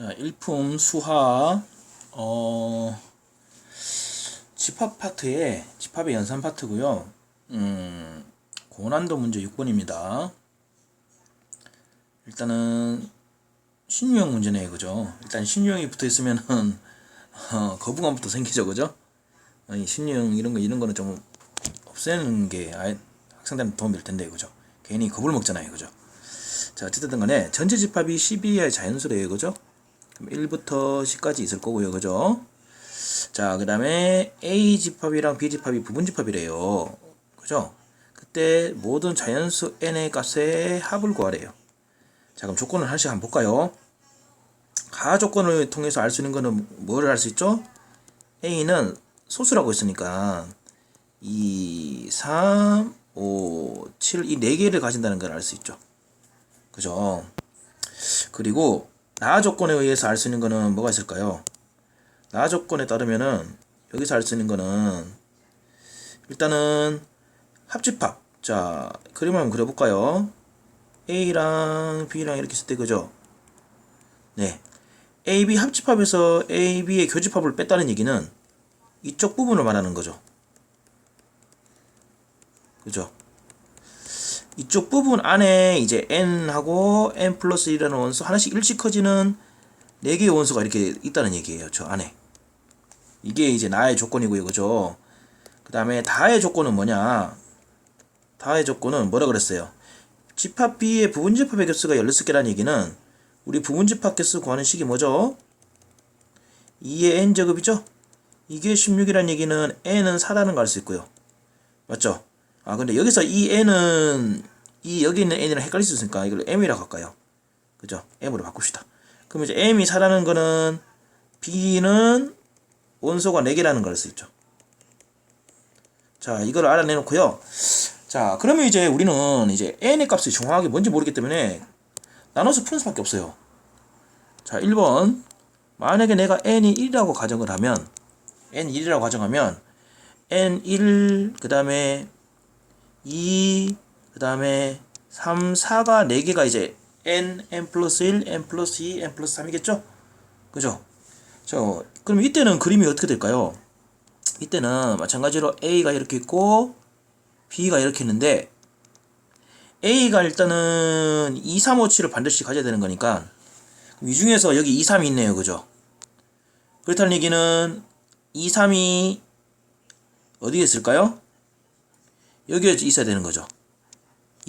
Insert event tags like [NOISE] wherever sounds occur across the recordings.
자, 일품 수화 어 집합 파트에 집합의 연산 파트고요. 음, 고난도 문제 6번입니다. 일단은 신유형 문제네요, 그죠? 일단 신유형이 붙어 있으면은 [LAUGHS] 어, 거부감부터 생기죠, 그죠? 어, 이 신유형 이런 거 이런 거는 좀 없애는 게 학생들한테 도움이 될 텐데, 그죠? 괜히 겁을 먹잖아요, 그죠? 자, 어쨌든 간에 전체 집합이 12의 자연수래요, 그죠? 그럼 1부터 10까지 있을 거고요, 그죠? 자, 그 다음에 A 집합이랑 B 집합이 부분 집합이래요. 그죠? 그때 모든 자연수 n의 값의 합을 구하래요. 자, 그럼 조건을 하나씩 한번 볼까요? 가 조건을 통해서 알 수 있는 거는 뭐를 알 수 있죠? A는 소수라고 했으니까 2, 3, 5, 7, 이 4개를 가진다는 걸 알 수 있죠. 그죠? 그리고 나 조건에 의해서 알 수 있는 거는 뭐가 있을까요? 나 조건에 따르면은 여기서 알 수 있는 거는 일단은 합집합. 자, 그림 한번 그려볼까요? A랑 B랑 이렇게 있을 때 그죠? 네. AB 합집합에서 AB의 교집합을 뺐다는 얘기는 이쪽 부분을 말하는 거죠. 그죠? 이쪽 부분 안에 이제 n하고 n 플러스 1이라는 원수 하나씩 일씩 커지는 4개의 원수가 이렇게 있다는 얘기예요. 저 안에. 이게 이제 나의 조건이고요. 그죠? 그 다음에 다의 조건은 뭐냐? 다의 조건은 뭐라 그랬어요? 집합 B의 부분 집합의 개수가 16개라는 얘기는 우리 부분 집합 개수 구하는 식이 뭐죠? 2의 n 제곱이죠? 이게 16이라는 얘기는 n은 4라는 걸 알 수 있고요. 맞죠? 아 근데 여기서 이 n은 이 여기 있는 n이랑 헷갈릴 수 있으니까 이걸 m이라고 할까요? 그죠? m으로 바꿉시다. 그럼 이제 m이 4라는 거는 b는 원소가 4개라는 걸 알 수 있죠. 자, 이걸 알아내놓고요. 자, 그러면 이제 우리는 이제 n의 값이 정확하게 뭔지 모르기 때문에 나눠서 푸는 수밖에 없어요. 자, 1번. 만약에 내가 n이 1이라고 가정을 하면 n 1이라고 가정하면 n 1, 그 다음에 2, 그 다음에 3, 4가 4개가 이제 n, n 플러스 1, n 플러스 2, n 플러스 3이겠죠? 그죠? 저, 그럼 이때는 그림이 어떻게 될까요? 이때는 마찬가지로 A가 이렇게 있고, B가 이렇게 있는데, A가 일단은 2, 3, 5, 7을 반드시 가져야 되는 거니까, 이 중에서 여기 2, 3이 있네요. 그죠? 그렇다는 얘기는 2, 3이 어디에 있을까요? 여기에 있어야 되는 거죠.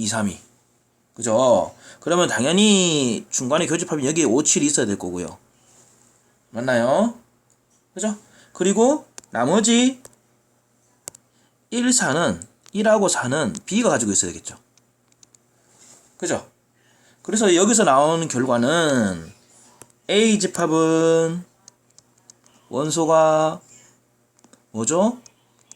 2, 3이. 그죠? 그러면 당연히 중간에 교집합이 여기에 5, 7이 있어야 될 거고요. 맞나요? 그죠? 그리고 나머지 1, 4는 1하고 4는 B가 가지고 있어야 되겠죠. 그죠? 그래서 여기서 나오는 결과는 A 집합은 원소가 뭐죠?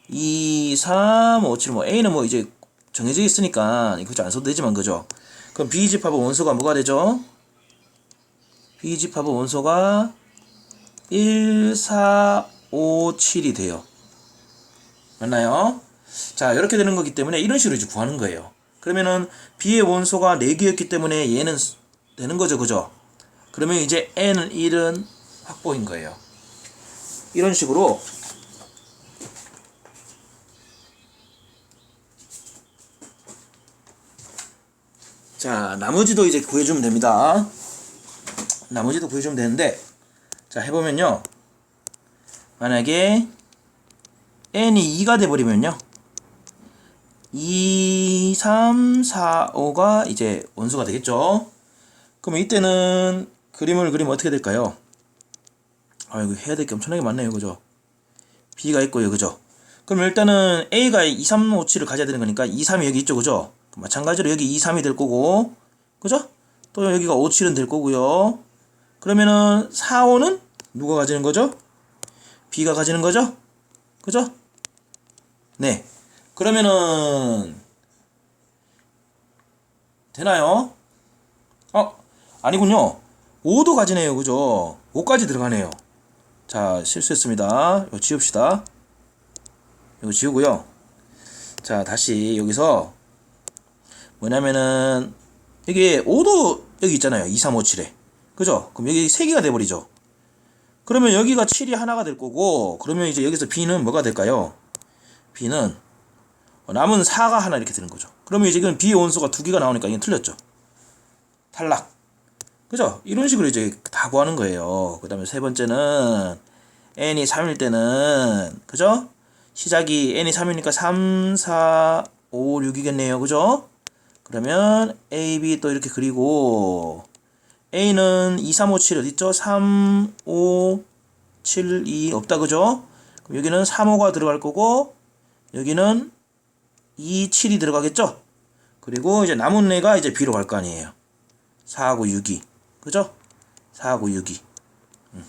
2, 3, 5, 7, 뭐 A는 뭐 이제 정해져 있으니까 이거 안 써도 되지만 그죠? 그럼 B 집합은 원소가 뭐가 되죠? B 집합은 원소가 1, 4, 5, 7이 돼요. 맞나요? 자, 이렇게 되는 거기 때문에 이런 식으로 이제 구하는 거예요. 그러면은 B의 원소가 4개였기 때문에 얘는 되는 거죠. 그죠? 그러면 이제 N 1은 확보인 거예요. 이런 식으로 자, 나머지도 이제 구해주면 됩니다. 나머지도 구해주면 되는데, 자, 해보면요. 만약에 n이 2가 돼버리면요. 2, 3, 4, 5가 이제 원수가 되겠죠. 그러면 이때는 그림을 그리면 어떻게 될까요? 아, 이거 해야 될 게 엄청나게 많네요. 그죠? B가 있고요. 그죠? 그럼 일단은 A가 2, 3, 5, 7을 가져야 되는 거니까 2, 3이 여기 있죠. 그죠? 마찬가지로 여기 2, 3이 될 거고, 그죠? 또 여기가 5, 7은 될 거고요. 그러면은 4, 5는 누가 가지는 거죠? B가 가지는 거죠? 그죠? 네. 그러면은 되나요? 어, 아니군요. 5도 가지네요. 그죠? 5까지 들어가네요. 자, 실수했습니다. 이거 지웁시다. 이거 지우고요. 자, 다시 여기서 뭐냐면은 이게 5도 여기 있잖아요. 2, 3, 5, 7에. 그죠? 그럼 여기 3개가 돼버리죠. 그러면 여기가 7이 하나가 될 거고, 그러면 이제 여기서 B는 뭐가 될까요? B는 어, 남은 4가 하나 이렇게 되는 거죠. 그러면 이제 이건 B의 원소가 두 개가 나오니까 이건 틀렸죠. 탈락. 그죠? 이런 식으로 이제 다 구하는 거예요. 그 다음에 세 번째는 n이 3일 때는 그죠? 시작이 n이 3이니까 3, 4, 5, 6이겠네요. 그죠? 그러면 a, b 또 이렇게 그리고 a는 2, 3, 5, 7 어딨죠? 3, 5, 7, 2 없다. 그죠? 그럼 여기는 3, 5가 들어갈 거고 여기는 2, 7이 들어가겠죠? 그리고 이제 남은 애가 이제 b로 갈 거 아니에요. 4하고 6이. 그죠? 4하고 6이. 음.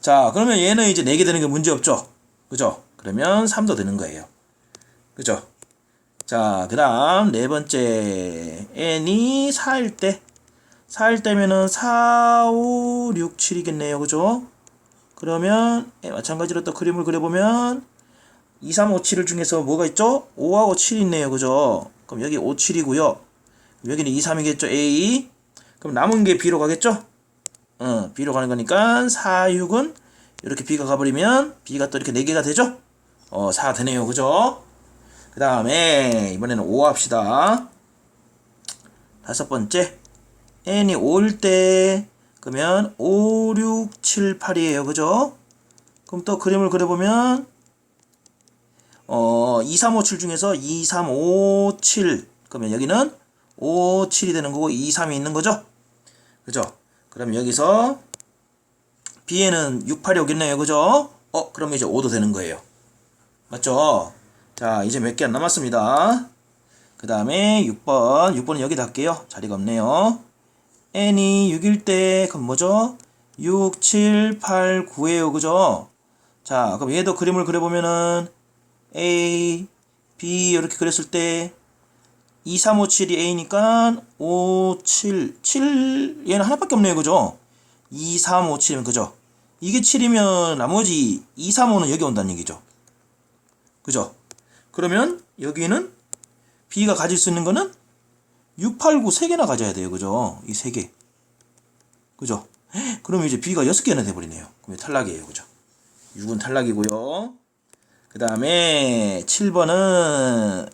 자, 그러면 얘는 이제 4개 되는 게 문제 없죠? 그죠? 그러면 3도 되는 거예요. 그죠? 자, 그 다음 네 번째. n이 4일 때. 4일 때면은 4, 5, 6, 7이겠네요. 그죠? 그러면 예, 마찬가지로 또 그림을 그려보면 2, 3, 5, 7을 중에서 뭐가 있죠? 5하고 7이 있네요. 그죠? 그럼 여기 5, 7이고요. 여기는 2, 3이겠죠? A. 그럼 남은 게 B로 가겠죠? 어, B로 가는 거니까 4, 6은 이렇게 B가 가버리면 B가 또 이렇게 4개가 되죠? 어, 4 되네요. 그죠? 그 다음에 이번에는 5 합시다. 다섯 번째. n이 5일 때 그러면 5, 6, 7, 8이에요. 그죠? 그럼 또 그림을 그려보면 어, 2, 3, 5, 7 중에서 2, 3, 5, 7 그러면 여기는 5, 7이 되는 거고 2, 3이 있는 거죠? 그죠? 그럼 여기서 B에는 6, 8이 오겠네요. 그죠? 어, 그럼 이제 5도 되는 거예요. 맞죠? 자, 이제 몇 개 안 남았습니다. 그 다음에 6번. 6번은 여기다 할게요. 자리가 없네요. n이 6일 때, 그럼 뭐죠? 6, 7, 8, 9에요. 그죠? 자, 그럼 얘도 그림을 그려보면은 A, B 이렇게 그렸을 때 2, 3, 5, 7이 A니까 5, 7, 7 얘는 하나밖에 없네요. 그죠? 2, 3, 5, 7이면 그죠? 이게 7이면 나머지 2, 3, 5는 여기 온다는 얘기죠. 그죠? 그러면 여기는 B가 가질 수 있는 거는 6, 8, 9 3개나 가져야 돼요. 그죠? 이 3개. 그죠? 그러면 이제 B가 6개나 돼버리네요. 그럼 탈락이에요. 그죠? 6은 탈락이고요. 그 다음에 7번은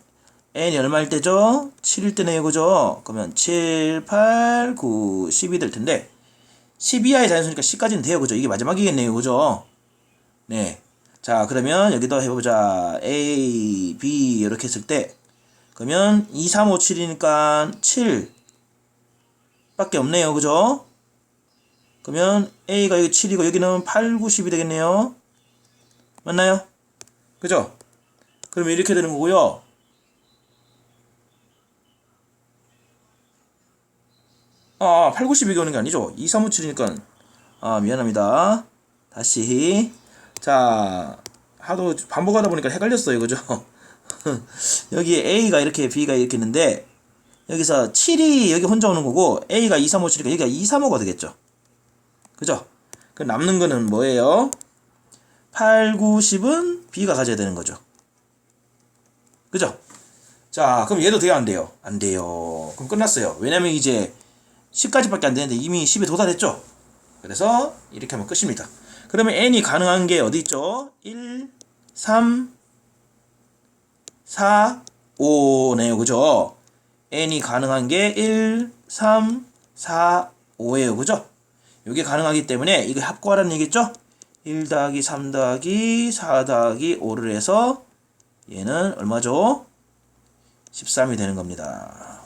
n이 얼마일 때죠? 7일 때네요. 그죠? 그러면 7, 8, 9, 10이 될 텐데 12하의 자연수니까 10까지는 돼요. 그죠? 이게 마지막이겠네요. 그죠? 네. 자, 그러면 여기도 해보자. A, B 이렇게 했을 때 그러면 2, 3, 5, 7이니까 7 밖에 없네요. 그죠? 그러면 A가 여기 7이고 여기는 8, 9, 10이 되겠네요. 맞나요? 그죠? 그러면 이렇게 되는 거고요. 아, 8, 9, 12가 오는 게 아니죠. 2, 3, 5, 7이니까. 아, 미안합니다. 다시. 자, 하도 반복하다 보니까 헷갈렸어요. 그죠? [LAUGHS] 여기 A가 이렇게, B가 이렇게 있는데, 여기서 7이 여기 혼자 오는 거고, A가 2, 3, 5, 7이니까 여기가 2, 3, 5가 되겠죠. 그죠? 그 남는 거는 뭐예요? 8, 9, 10은 B가 가져야 되는 거죠. 그죠? 자, 그럼 얘도 돼요, 안 돼요? 안 돼요. 그럼 끝났어요. 왜냐면 이제 10까지밖에 안 되는데 이미 10에 도달했죠? 그래서 이렇게 하면 끝입니다. 그러면 n이 가능한 게 어디 있죠? 1, 3, 4, 5네요. 그죠? n이 가능한 게 1, 3, 4, 5예요. 그죠? 이게 가능하기 때문에 이거 합구하라는 얘기겠죠? 1 더하기 3 더하기 4 더하기 5를 해서 얘는 얼마죠? 13이 되는 겁니다.